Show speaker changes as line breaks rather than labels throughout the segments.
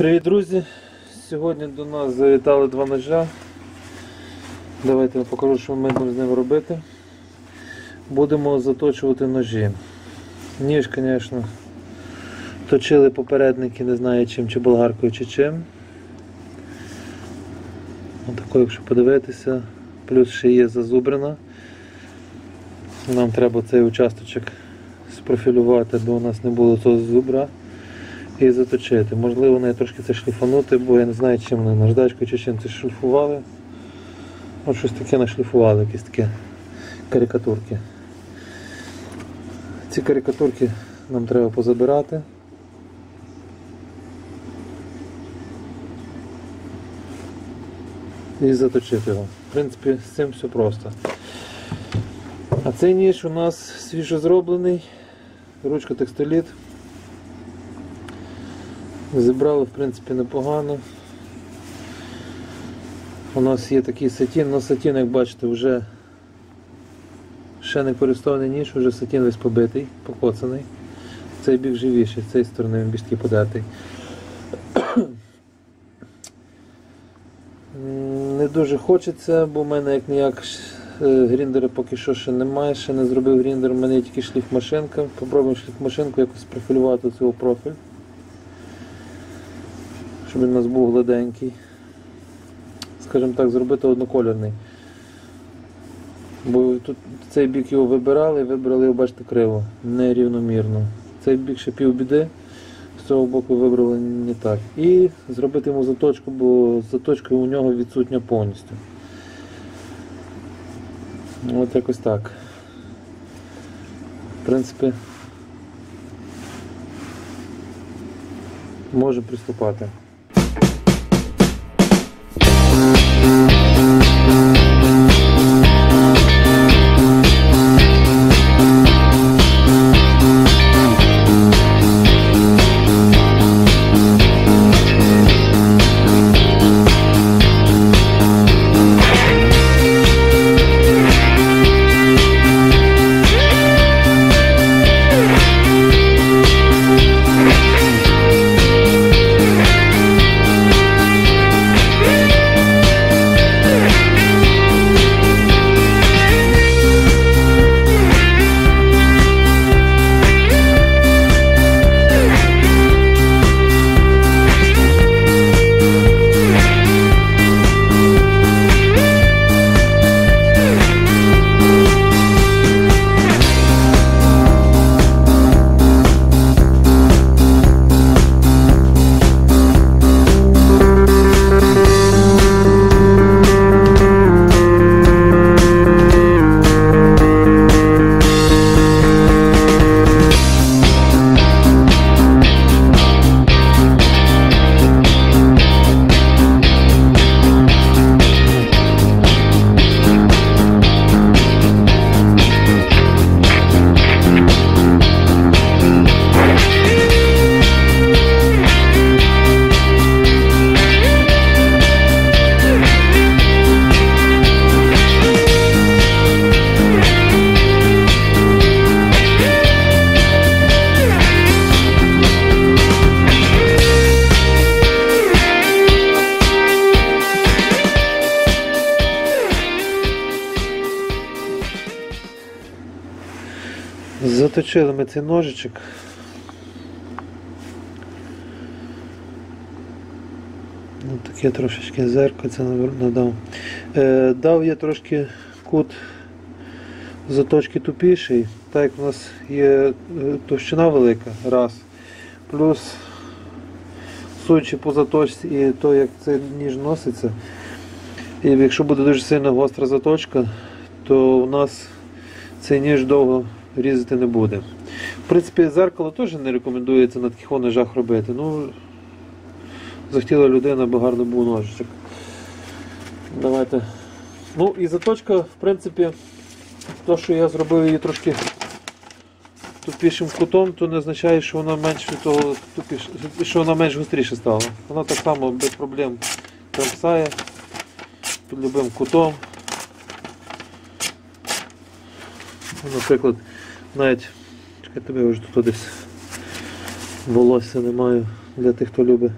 Привіт, друзі! Сьогодні до нас завітали два ножа. Давайте я покажу, що ми будемо з ними робити. Будемо заточувати ножі. Ніж, звісно, точили попередники, не знаю чим, чи болгаркою, чи чим. Отако, якщо подивитися, плюс ще є зазубрина. Нам треба цей участочок спрофілювати, бо у нас не було того зубра і заточити. Можливо, не трошки це шліфанути, бо я не знаю, чим вони наждачкою чи чим це шліфували. От щось таке нашліфували, якісь такі карикатурки. Ці карикатурки нам треба позабирати. І заточити його. В принципі, з цим все просто. А цей ніж у нас свіжо зроблений, ручка текстоліт. Зібрали в принципі непогано. У нас є такий сатін, на сатін, як бачите, вже ще не користований ніж, вже сатін весь побитий, покоцаний. Цей бік живіший, з цієї сторони він більш подертий. Не дуже хочеться, бо в мене як ніяк е, гріндера поки що ще немає, ще не зробив гріндер, у мене є тільки шліфмашинка. Попробуємо шліфмашинку якось профілювати цього профіль щоб він у нас був гладенький. Скажімо так, зробити однокольорний. Бо тут цей бік його вибирали, вибрали його, бачите, криво, нерівномірно. Цей бік ще півбіди, з цього боку вибрали не так. І зробити йому заточку, бо заточка у нього відсутня повністю. От якось так. В принципі, можемо приступати. Заточили ми цей ножичок. Ну, таке трошечки зеркальце надав. Е, дав я трошки кут заточки тупіший, так як у нас є е, товщина велика, раз. Плюс судячи по заточці і то, як цей ніж носиться, і якщо буде дуже сильно гостра заточка, то у нас цей ніж довго різати не буде. В принципі, зеркало теж не рекомендується на таких ножах робити. Ну, захотіла людина, бо гарно був ножичок. Давайте. Ну і заточка, в принципі, то, що я зробив її трошки тупішим кутом, то не означає, що вона менш від того тупіше, що вона менш гостріше стала. Вона так само без проблем крамсає під любим кутом. Ну, Наприклад, навіть чекай тобі вже тут десь волосся не маю для тих, хто любить.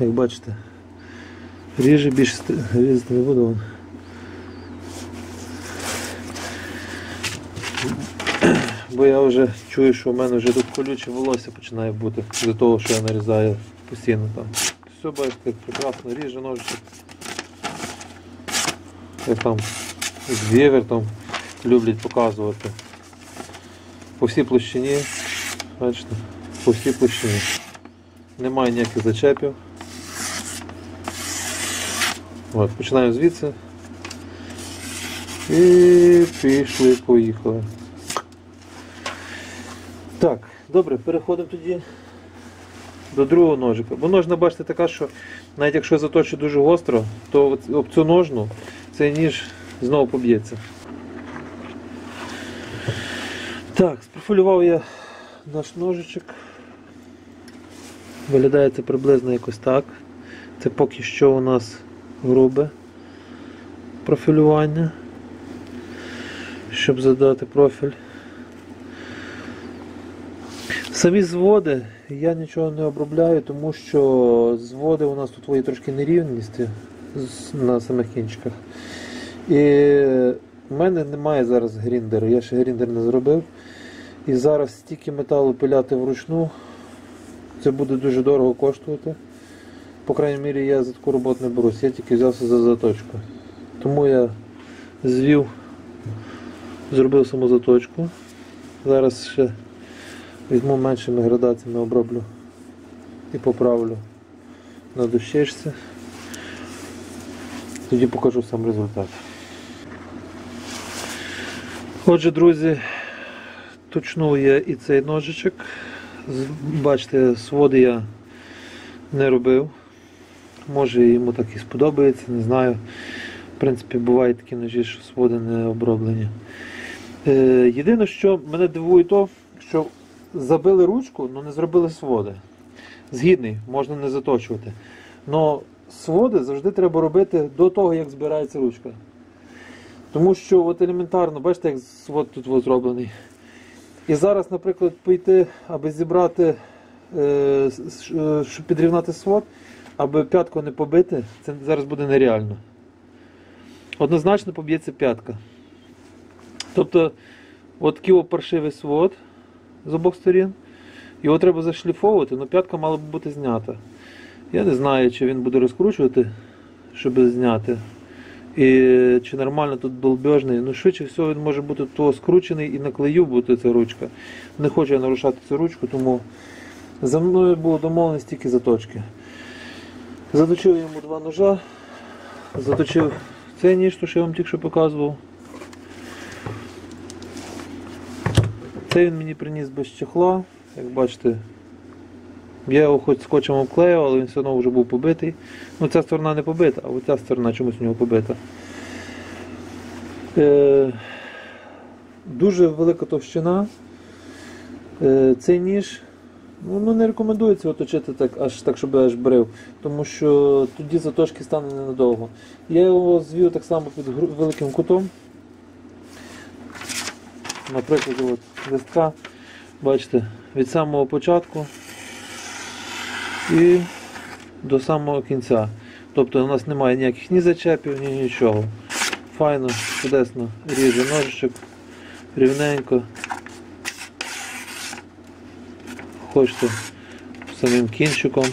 Як бачите, ріже більше різати не буду. Бо я вже чую, що в мене вже тут колюче волосся починає бути, з того, що я нарізаю постійно там. Все, бачите, прекрасно ріже ножичок. Як там з вєвертом люблять показувати. По всій площині, бачите, по всій площині. Немає ніяких зачепів. От, починаємо звідси. І пішли, поїхали. Так, добре, переходимо тоді до другого ножика. Бо ножна, бачите, така, що навіть якщо заточу дуже гостро, то об цю ножну цей ніж знову поб'ється. Так, спрофілював я наш ножичок. Виглядає це приблизно якось так. Це поки що у нас грубе профілювання, щоб задати профіль. Самі зводи я нічого не обробляю, тому що зводи у нас тут є трошки нерівності на самих кінчиках. І в мене немає зараз гріндера, я ще гріндер не зробив. І зараз стільки металу пиляти вручну, це буде дуже дорого коштувати. По крайній мірі я за таку роботу не берусь, я тільки взявся за заточку. Тому я звів, зробив саму заточку. Зараз ще візьму меншими градаціями, оброблю і поправлю на дощечці. Тоді покажу сам результат. Отже, друзі, точнув я і цей ножичок. Бачите, своди я не робив. Може йому так і сподобається, не знаю. В принципі, бувають такі ножі, що своди не оброблені. Е, єдине, що мене дивує, то, що забили ручку, але не зробили своди. Згідний, можна не заточувати. Но своди завжди треба робити до того, як збирається ручка. Тому що от елементарно, бачите, як свод тут зроблений. І зараз, наприклад, пойти, аби зібрати, е, е, щоб підрівняти свод, аби п'ятку не побити, це зараз буде нереально. Однозначно поб'ється п'ятка. Тобто, от паршивий свод з обох сторін. Його треба зашліфовувати, але п'ятка мала б бути знята. Я не знаю, чи він буде розкручувати, щоб зняти. І чи нормально тут долбежний. Ну, швидше всього він може бути то скручений і на клею бути ця ручка. Не хочу я нарушати цю ручку, тому за мною було домовленість тільки заточки. Заточив йому два ножа, заточив цей ніж, то що я вам тільки що показував. Це він мені приніс без чехла, як бачите. Я його хоч скотчем обклеїв, але він все одно вже був побитий. Ну ця сторона не побита, а оця сторона чомусь у нього побита. Е, дуже велика товщина. Е, цей ніж ну, ну, не рекомендується його точити так, аж так, щоб аж брив, тому що тоді заточки стане ненадовго. Я його звів так само під великим кутом. Наприклад, от листка, бачите, від самого початку і до самого кінця. Тобто у нас немає ніяких ні зачепів, ні нічого. Файно, чудесно ріже ножичок, рівненько. Хочете самим кінчиком,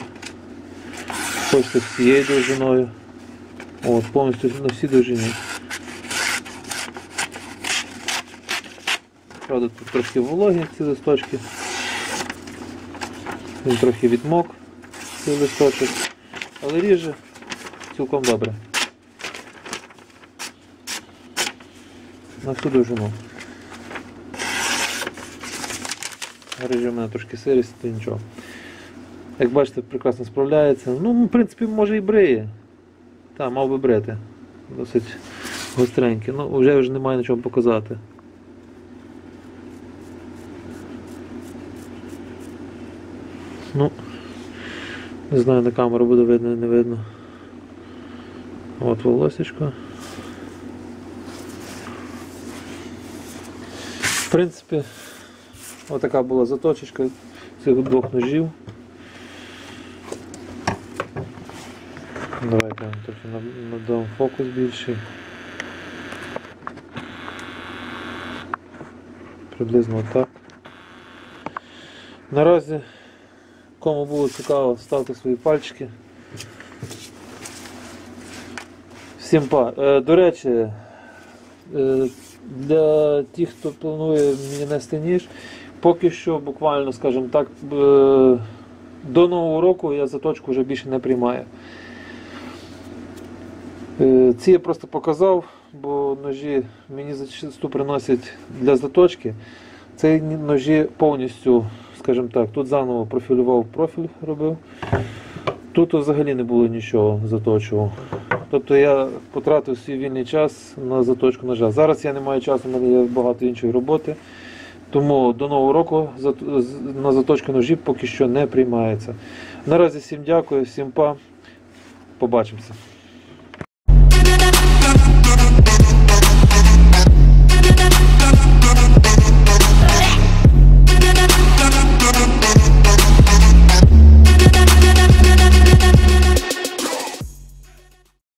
хочете всією довжиною. От, повністю на всій довжині. Правда, тут трошки вологі ці листочки. Він трохи відмок цей листочок, але ріже цілком добре. На всю довжину. Ріже в мене трошки сирість, то нічого. Як бачите, прекрасно справляється. Ну, в принципі, може і бриє. Так, мав би брити. Досить гостренький. Ну, вже вже немає нічого показати. Ну, не знаю, на камеру буде видно, не видно. От волосечко. В принципі, отака була заточечка цих двох ножів. Давайте я трохи надам фокус більший. Приблизно так. Наразі, кому було цікаво, ставте свої пальчики. Всім па. Е, до речі, е, для тих, хто планує мені нести ніж, поки що буквально, скажімо так, е, до нового року я заточку вже більше не приймаю. Ці я просто показав, бо ножі мені зачасту приносять для заточки. Ці ножі повністю, скажімо так, тут заново профілював профіль робив. Тут взагалі не було нічого заточував. Тобто я потратив свій вільний час на заточку ножа. Зараз я не маю часу, в мене є багато іншої роботи. Тому до нового року на заточку ножів поки що не приймається. Наразі всім дякую, всім па. Побачимося.